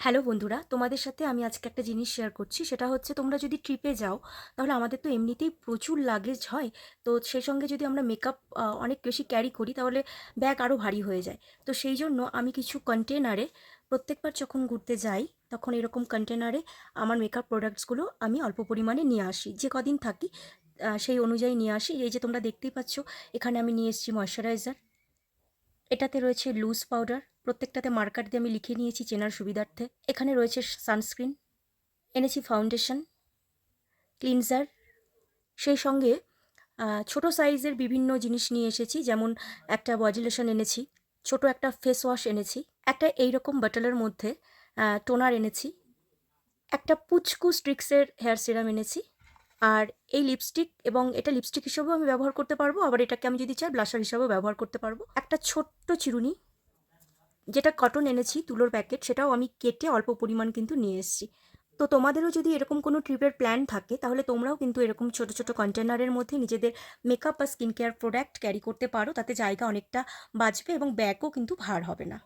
Hello বন্ধুরা, তোমাদের সাথে আমি আজকে একটা জিনিস শেয়ার করছি, সেটা হচ্ছে তোমরা যদি ট্রিপে যাও, তাহলে আমাদের তো এমনিতেই প্রচুর লাগেজ হয়। তো সেই সঙ্গে যদি আমরা মেকআপ অনেক বেশি ক্যারি করি, তাহলে ব্যাগ আরও ভারী হয়ে যায়। তো সেই জন্য আমি কিছু কন্টেনারে প্রত্যেকবার যখন ঘুরতে যাই, তখন এরকম কন্টেনারে আমার মেকআপ প্রোডাক্টসগুলো আমি অল্প পরিমাণে নিয়ে আসি। যে কদিন থাকি সেই অনুযায়ী নিয়ে আসি। এই যে তোমরা দেখতেই পাচ্ছ, এখানে আমি নিয়ে এসেছি ময়শ্চারাইজার এটাতে রয়েছে লুজ পাউডার প্রত্যেকটাতে মার্কার দিয়ে আমি লিখে নিয়েছি চেনার সুবিধার্থে। এখানে রয়েছে সানস্ক্রিন এনেছি ফাউন্ডেশন ক্লিনজার সেই সঙ্গে ছোট সাইজের বিভিন্ন জিনিস নিয়ে এসেছি, যেমন একটা বডি এনেছি, ছোট একটা ফেস ওয়াশ এনেছি, একটা এইরকম বটলের মধ্যে টোনার এনেছি, একটা পুচকু স্ট্রিক্সের হেয়ার সিরাম এনেছি, আর এই লিপস্টিক এবং এটা লিপস্টিক হিসেবেও আমি ব্যবহার করতে পারব, আবার এটাকে আমি যদি চাই ব্লাশার হিসাবেও ব্যবহার করতে পারব। একটা ছোট্ট চিরুনি যেটা কটন এনেছি, তুলোর প্যাকেট সেটাও আমি কেটে অল্প পরিমাণ কিন্তু নিয়ে এসেছি। তো তোমাদেরও যদি এরকম কোনো ট্রিপের প্ল্যান থাকে, তাহলে তোমরাও কিন্তু এরকম ছোট ছোট কন্টেনারের মধ্যে নিজেদের মেকআপ বা স্কিন কেয়ার প্রোডাক্ট ক্যারি করতে পারো, তাতে জায়গা অনেকটা বাঁচবে এবং ব্যাগও কিন্তু ভার হবে না।